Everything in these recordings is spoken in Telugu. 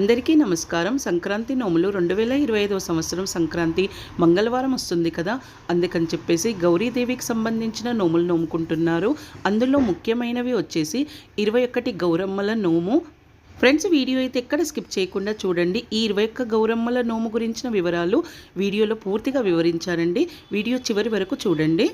అందరికీ నమస్కారం. సంక్రాంతి నోములు రెండు వేల ఇరవై ఐదవ సంవత్సరం సంక్రాంతి మంగళవారం వస్తుంది కదా? అందుకని చెప్పేసి గౌరీదేవికి సంబంధించిన నోములు నోముకుంటున్నారు. అందులో ముఖ్యమైనవి వచ్చేసి ఇరవై ఒకటి గౌరమ్మల నోము. ఫ్రెండ్స్ వీడియో అయితే ఎక్కడ స్కిప్ చేయకుండా చూడండి. ఈ ఇరవై ఒక్క గౌరమ్మల నోము గురించిన వివరాలు వీడియోలో పూర్తిగా వివరించారండి వీడియో చివరి వరకు చూడండి.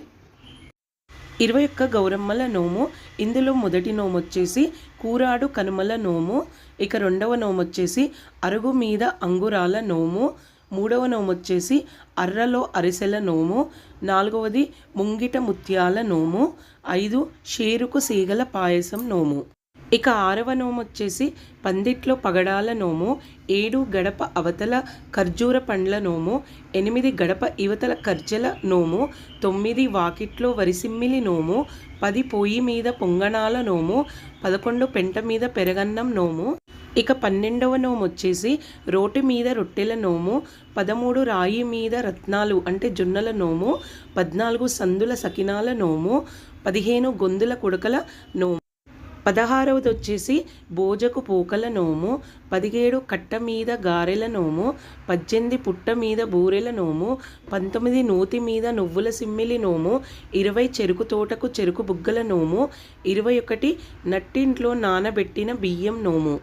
ఇరవై ఒక్క గౌరమ్మల నోము. ఇందులో మొదటి నోము వచ్చేసి కూరాడు కనుమల నోము. ఇక రెండవ నోము వచ్చేసి అరుగు మీద అంగురాల నోము మూడవ నోము వచ్చేసి అర్రలో అరిసెల నోము నాలుగవది ముంగిట ముత్యాల నోము ఐదు షేరుకు సీగల పాయసం నోము. ఇక ఆరవ నోము వచ్చేసి పందిట్లో పగడాల నోము ఏడు గడప అవతల ఖర్జూర పండ్ల నోము ఎనిమిది గడప ఇవతల ఖర్జల నోము తొమ్మిది వాకిట్లో వరిసిమ్మిలి నోము పది పొయ్యి మీద పొంగణాల నోము పదకొండు పెంట మీద పెరగన్నం నోము ఇక పన్నెండవ నోము వచ్చేసి రోటి మీద రొట్టెల నోము పదమూడు రాయి మీద రత్నాలు అంటే జొన్నల నోము పద్నాలుగు సందుల సకినాల నోము పదిహేను గొంతుల కుడకల నోము. పదహారవది వచ్చేసి భోజకు పూకల నోము పదిహేడు కట్ట మీద గారెల నోము పద్దెనిమిది పుట్ట మీద బూరెల నోము పంతొమ్మిది నూతి మీద నువ్వుల సిమ్మిలి నోము ఇరవై చెరుకు తోటకు చెరుకు బుగ్గల నోము ఇరవై ఒకటి నట్టింట్లో నానబెట్టిన బియ్యం నోము.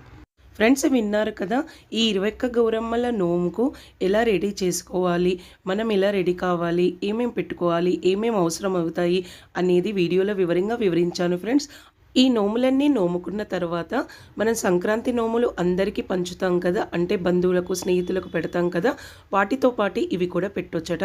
ఫ్రెండ్స్ విన్నారు కదా ఈ ఇరవై ఒక్క గౌరమ్మల నోముకు ఎలా రెడీ చేసుకోవాలి మనం ఎలా రెడీ కావాలి ఏమేమి పెట్టుకోవాలి ఏమేమి అవసరం అవుతాయి అనేది వీడియోలో వివరంగా వివరించాను ఫ్రెండ్స్. ఈ నోములన్నీ నోముకున్న తర్వాత మనం సంక్రాంతి నోములు అందరికీ పంచుతాం కదా అంటే బంధువులకు స్నేహితులకు పెడతాం కదా వాటితో పాటు ఇవి కూడా పెట్టొచ్చట.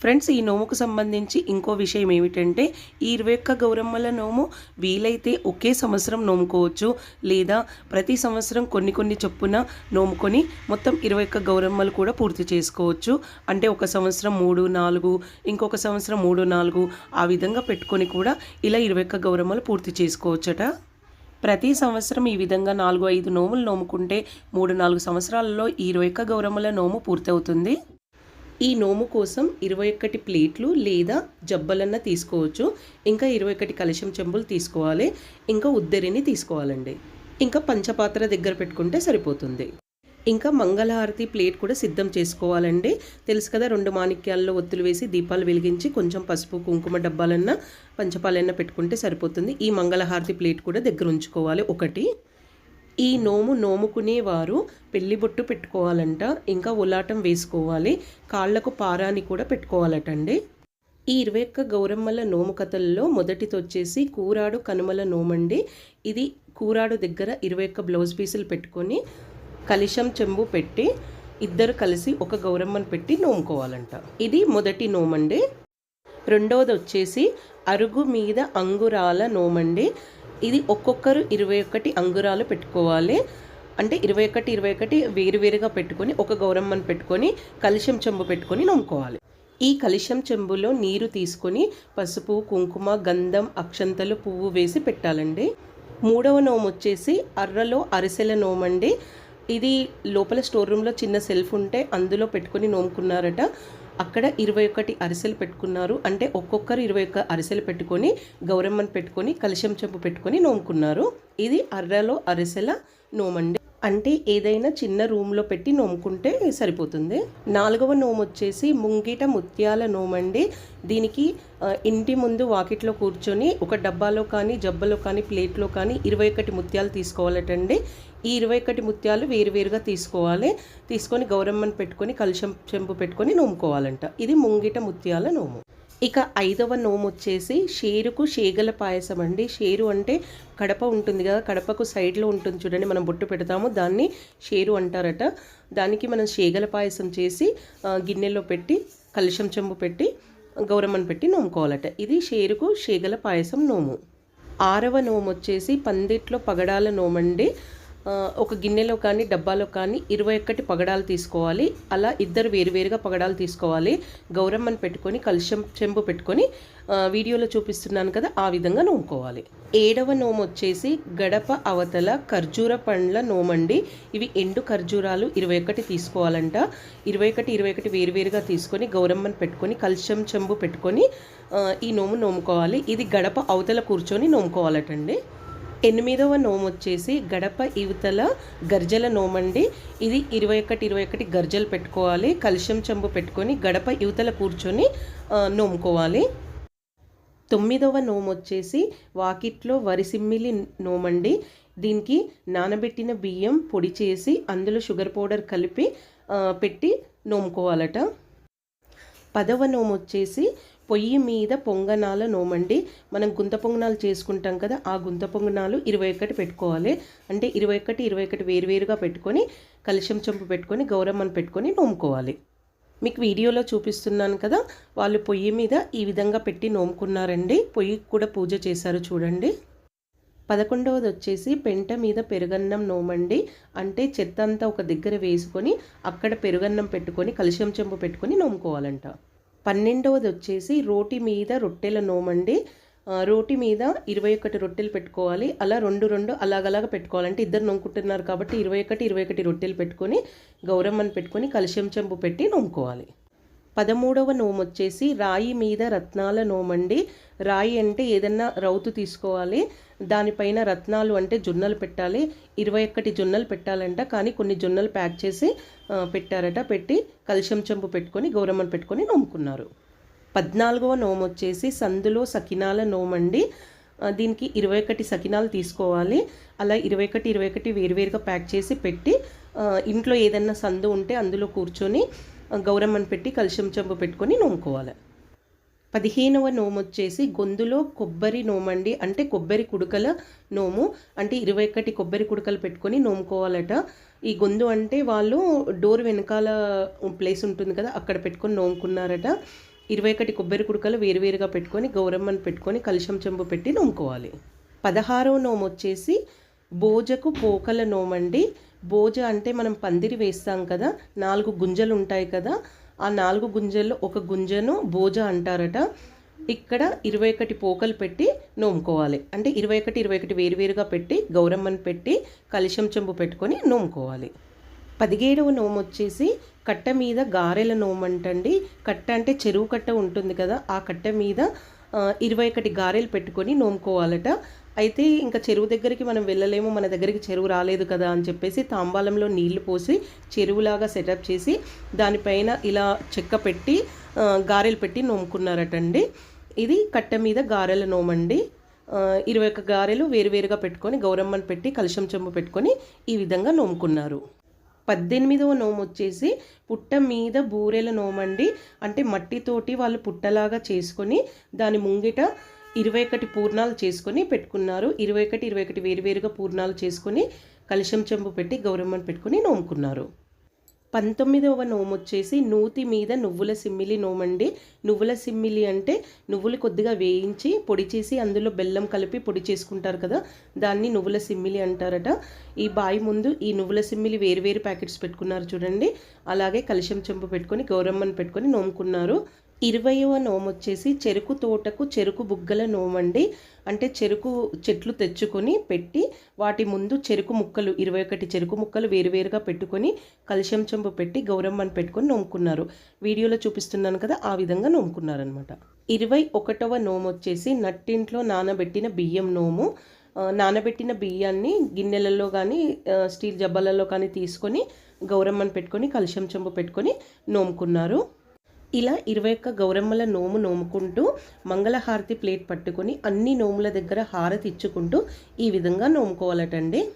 ఫ్రెండ్స్ ఈ నోముకు సంబంధించి ఇంకో విషయం ఏమిటంటే ఈ ఇరవై ఒక్క గౌరమ్మల నోము వీలైతే ఒకే సంవత్సరం నోముకోవచ్చు లేదా ప్రతి సంవత్సరం కొన్ని కొన్ని చొప్పున నోముకొని మొత్తం ఇరవై ఒక్క గౌరమ్మలు కూడా పూర్తి చేసుకోవచ్చు. అంటే ఒక సంవత్సరం మూడు నాలుగు ఇంకొక సంవత్సరం మూడు నాలుగు ఆ విధంగా పెట్టుకొని కూడా ఇలా ఇరవై ఒక్క గౌరమ్మలు పూర్తి చేసుకోవచ్చట. ప్రతి సంవత్సరం ఈ విధంగా నాలుగు ఐదు నోములు నోముకుంటే మూడు నాలుగు సంవత్సరాలలో ఈ ఇరవై ఒక్క గౌరమ్మల నోము పూర్తవుతుంది. ఈ నోము కోసం ఇరవై ఒకటి ప్లేట్లు లేదా జబ్బలన్న తీసుకోవచ్చు. ఇంకా ఇరవై ఒకటి కలశం చెంబులు తీసుకోవాలి. ఇంకా ఉద్దరిని తీసుకోవాలండి. ఇంకా పంచపాత్ర దగ్గర పెట్టుకుంటే సరిపోతుంది. ఇంకా మంగళహారతి ప్లేట్ కూడా సిద్ధం చేసుకోవాలండి. తెలుసు కదా రెండు మాణిక్యాల్లో ఒత్తులు వేసి దీపాలు వెలిగించి కొంచెం పసుపు కుంకుమ డబ్బాలన్నా పంచపాలన్నా పెట్టుకుంటే సరిపోతుంది. ఈ మంగళహారతి ప్లేట్ కూడా దగ్గర ఉంచుకోవాలి. ఒకటి. ఈ నోము నోముకునేవారు పెళ్ళి బొట్టు పెట్టుకోవాలంట ఇంకా ఉలాటం వేసుకోవాలి కాళ్ళకు పారాని కూడా పెట్టుకోవాలటండి. ఈ ఇరవై ఒక్క గౌరమ్మల నోము కథల్లో మొదటిది వచ్చేసి కూరాడు కనుమల నోమండి. ఇది కూరాడు దగ్గర ఇరవై ఒక్క బ్లౌజ్ పీసులు పెట్టుకొని కలిశం చెంబు పెట్టి ఇద్దరు కలిసి ఒక గౌరమ్మను పెట్టి నోముకోవాలంట. ఇది మొదటి నోమండి. రెండవది వచ్చేసి అరుగు మీద అంగురాల నోమండి. ఇది ఒక్కొక్కరు ఇరవై ఒకటి అంగురాలు పెట్టుకోవాలి. అంటే ఇరవై ఒకటి ఇరవై ఒకటి వేరువేరుగా పెట్టుకొని ఒక గౌరమ్మను పెట్టుకొని కలిశం చెంబు పెట్టుకొని నమ్ముకోవాలి. ఈ కలిశం చెంబులో నీరు తీసుకొని పసుపు కుంకుమ గంధం అక్షంతలు పువ్వు వేసి పెట్టాలండి. మూడవ నోము వచ్చేసి అర్రలో అరిసెల నోమండి. ఇది లోపల స్టోర్ రూమ్లో చిన్న సెల్ఫ్ ఉంటే అందులో పెట్టుకొని నోముకున్నారట. అక్కడ ఇరవై ఒకటి అరిసెలు పెట్టుకున్నారు. అంటే ఒక్కొక్కరు ఇరవై ఒక్క అరిసెలు పెట్టుకొని గౌరమ్మను పెట్టుకొని కలిశం చెంపు పెట్టుకొని నోముకున్నారు. ఇది అర్రలో అరిసెల నోమండి. అంటే ఏదైనా చిన్న రూమ్లో పెట్టి నోముకుంటే సరిపోతుంది. నాలుగవ నోము వచ్చేసి ముంగిట ముత్యాల నోమండి దీనికి ఇంటి ముందు వాకిట్లో కూర్చొని ఒక డబ్బాలో కానీ జబ్బలో కానీ ప్లేట్లో కానీ ఇరవై ఒకటి ముత్యాలు తీసుకోవాలటండి. ఈ ఇరవై ఒకటి ముత్యాలు వేరువేరుగా తీసుకోవాలి. తీసుకొని గౌరమ్మను పెట్టుకొని కలుషం చెంపు పెట్టుకొని నోముకోవాలంట ఇది ముంగిట ముత్యాల నోము. ఇక ఐదవ నోము వచ్చేసి షేరుకు షేగల పాయసం అండి. షేరు అంటే కడప ఉంటుంది కదా కడపకు సైడ్లో ఉంటుంది చూడండి మనం బొట్టు పెడతాము. దాన్ని షేరు అంటారట. దానికి మనం షేగల పాయసం చేసి గిన్నెలో పెట్టి కలుషం చెంబు పెట్టి గౌరమ్మను పెట్టి నోముకోవాలట. ఇది షేరుకు షేగల పాయసం నోము. ఆరవ నోము వచ్చేసి పందిట్లో పగడాల నోమండి. ఒక గిన్నెలో కానీ డబ్బాలో కానీ ఇరవై ఒక్కటి పగడాలు తీసుకోవాలి. అలా ఇద్దరు వేరువేరుగా పగడాలు తీసుకోవాలి. గౌరమ్మని పెట్టుకొని కలుషం చెంబు పెట్టుకొని వీడియోలో చూపిస్తున్నాను కదా ఆ విధంగా నోముకోవాలి. ఏడవ నోము వచ్చేసి గడప అవతల ఖర్జూర పండ్ల నోమండి. ఇవి ఎండు ఖర్జూరాలు ఇరవై ఒకటి తీసుకోవాలంట. ఇరవై ఒకటి ఇరవై ఒకటి వేరువేరుగా తీసుకొని గౌరమ్మని పెట్టుకొని కలుషం చెంబు పెట్టుకొని ఈ నోము నోముకోవాలి. ఇది గడప అవతల కూర్చొని నోముకోవాలటండి. ఎనిమిదవ నోము వచ్చేసి గడప ఇవతల గర్జల నోమండి. ఇది ఇరవై ఒకటి ఇరవై ఒకటి గర్జలు పెట్టుకోవాలి. కలుషం చెంబు పెట్టుకొని గడప ఇవతల కూర్చొని నోముకోవాలి. తొమ్మిదవ నోము వచ్చేసి వాకిట్లో వరిసిమ్మిలి నోమండి. దీనికి నానబెట్టిన బియ్యం పొడి చేసి అందులో షుగర్ పౌడర్ కలిపి పెట్టి నోముకోవాలట. పదవ నోము వచ్చేసి పొయ్యి మీద పొంగనాల నోమండి. మనం గుంత పొంగనాలు చేసుకుంటాం కదా ఆ గుంత పొంగనాలు ఇరవై ఒకటి పెట్టుకోవాలి. అంటే ఇరవై ఒకటి ఇరవై ఒకటి వేరువేరుగా పెట్టుకొని కలిశం చెంపు పెట్టుకొని గౌరమ్మను పెట్టుకొని నోముకోవాలి. మీకు వీడియోలో చూపిస్తున్నాను కదా వాళ్ళు పొయ్యి మీద ఈ విధంగా పెట్టి నోముకున్నారండి. పొయ్యి కూడా పూజ చేశారు చూడండి. పదకొండవది వచ్చేసి పెంట మీద పెరుగన్నం నోమండి. అంటే చెత్త అంతా ఒక దగ్గర వేసుకొని అక్కడ పెరుగన్నం పెట్టుకొని కలిశం చెంపు పెట్టుకొని నోముకోవాలంట. పన్నెండవది వచ్చేసి రోటి మీద రొట్టెల నోమండి. రోటి మీద ఇరవై ఒకటి రొట్టెలు పెట్టుకోవాలి. అలా రెండు రెండు అలాగలాగ పెట్టుకోవాలంటే ఇద్దరు నొమ్ముకుంటున్నారు కాబట్టి ఇరవై ఒకటి ఇరవై ఒకటి రొట్టెలు పెట్టుకొని గౌరమ్మని పెట్టుకొని కలిశం చెంబు పెట్టి నొమ్ముకోవాలి పదమూడవ నోము వచ్చేసి రాయి మీద రత్నాల నోమండి. రాయి అంటే ఏదన్నా రౌతు తీసుకోవాలి. దానిపైన రత్నాలు అంటే జొన్నలు పెట్టాలి. ఇరవై ఒక్కటి జొన్నలు పెట్టాలంట. కానీ కొన్ని జొన్నలు ప్యాక్ చేసి పెట్టారట. పెట్టి కలుషం చెంబు పెట్టుకొని గౌరమ్మను పెట్టుకొని నోముకున్నారు. పద్నాలుగవ నోము వచ్చేసి సందులో సకినాల నోమండి. దీనికి ఇరవై ఒకటి సకినాలు తీసుకోవాలి. అలా ఇరవై ఒకటి ఇరవై ఒకటి వేరువేరుగా ప్యాక్ చేసి పెట్టి ఇంట్లో ఏదన్నా సందు ఉంటే అందులో కూర్చొని గౌరమ్మను పెట్టి కలుషం చెంబు పెట్టుకొని నోముకోవాలి. పదిహేనవ నోము వచ్చేసి గొంతులో కొబ్బరి నోమండి. అంటే కొబ్బరి కుడుకల నోము. అంటే ఇరవై ఒకటి కొబ్బరి కుడుకలు పెట్టుకొని నోముకోవాలట. ఈ గొంతు అంటే వాళ్ళు డోర్ వెనకాల ప్లేస్ ఉంటుంది కదా అక్కడ పెట్టుకొని నోముకున్నారట. ఇరవై ఒకటి కొబ్బరి కుడుకలు వేరువేరుగా పెట్టుకొని గౌరమ్మని పెట్టుకొని కలుషం చెంబు పెట్టి నోముకోవాలి. పదహారవ నోము వచ్చేసి భోజకు పోకల నోమండి. భోజ అంటే మనం పందిరి వేస్తాం కదా నాలుగు గుంజలు ఉంటాయి కదా ఆ నాలుగు గుంజల్లో ఒక గుంజను భోజ అంటారట. ఇక్కడ ఇరవై ఒకటి పోకలు పెట్టి నోముకోవాలి. అంటే ఇరవై ఒకటి ఇరవై ఒకటి వేరువేరుగా పెట్టి గౌరమ్మని పెట్టి కలిశం చెంబు పెట్టుకొని నోముకోవాలి. పదిహేడవ నోము వచ్చేసి కట్ట మీద గారెల నోము అంటండి కట్ట అంటే చెరువు కట్ట ఉంటుంది కదా ఆ కట్ట మీద ఇరవై ఒకటి గారెలు పెట్టుకొని నోముకోవాలట. అయితే ఇంకా చెరువు దగ్గరికి మనం వెళ్ళలేము మన దగ్గరికి చెరువు రాలేదు కదా అని చెప్పేసి తాంబాలంలో నీళ్ళు పోసి చెరువులాగా సెటప్ చేసి దానిపైన ఇలా చెక్క పెట్టి గారెలు పెట్టి నోముకున్నారటండి ఇది కట్ట మీద గారెల నోమండి. ఇరవై ఒక్క గారెలు వేరువేరుగా పెట్టుకొని గౌరమ్మని పెట్టి కలుషం చెంబు పెట్టుకొని ఈ విధంగా నోముకున్నారు. పద్దెనిమిదవ నోము వచ్చేసి పుట్ట మీద బూరెల నోమండి. అంటే మట్టితోటి వాళ్ళు పుట్టలాగా చేసుకొని దాని ముంగిట ఇరవై ఒకటి పూర్ణాలు చేసుకొని పెట్టుకున్నారు. ఇరవై ఒకటి ఇరవై ఒకటి వేరువేరుగా పూర్ణాలు చేసుకొని కలుషం చెంబు పెట్టి గౌరమ్మని పెట్టుకొని నోముకున్నారు. పంతొమ్మిదవ నోము వచ్చేసి నూతి మీద నువ్వుల సిమ్మిలి నోమండి. నువ్వుల సిమ్మిలి అంటే నువ్వులు కొద్దిగా వేయించి పొడి చేసి అందులో బెల్లం కలిపి పొడి చేసుకుంటారు కదా దాన్ని నువ్వుల సిమ్మిలి అంటారట. ఈ బాయి ముందు ఈ నువ్వుల సిమ్మిలి వేరు వేరు ప్యాకెట్స్ పెట్టుకున్నారు చూడండి. అలాగే కలుషం చెంపు పెట్టుకొని గౌరమ్మని పెట్టుకొని నోముకున్నారు. ఇరవయవ నోము వచ్చేసి చెరుకు తోటకు చెరుకు బుగ్గల నోమండి. అంటే చెరుకు చెట్లు తెచ్చుకొని పెట్టి వాటి ముందు చెరుకు ముక్కలు ఇరవై ఒకటి చెరుకు ముక్కలు వేరువేరుగా పెట్టుకొని కలిశం చెంబు పెట్టి గౌరమ్మని పెట్టుకొని నోముకున్నారు. వీడియోలో చూపిస్తున్నాను కదా ఆ విధంగా నోముకున్నారనమాట ఇరవై ఒకటవ నోము వచ్చేసి నట్టింట్లో నానబెట్టిన బియ్యం నోము. నానబెట్టిన బియ్యాన్ని గిన్నెలలో కానీ స్టీల్ జబ్బలలో కానీ తీసుకొని గౌరమ్మని పెట్టుకొని కలిశం చెంబు పెట్టుకొని నోముకున్నారు. ఇలా ఇరవై ఒక్క గౌరమ్మల నోము నోముకుంటూ మంగళహారతి ప్లేట్ పట్టుకొని అన్ని నోముల దగ్గర హారతి ఇచ్చుకుంటూ ఈ విధంగా నోముకోవాలటండి.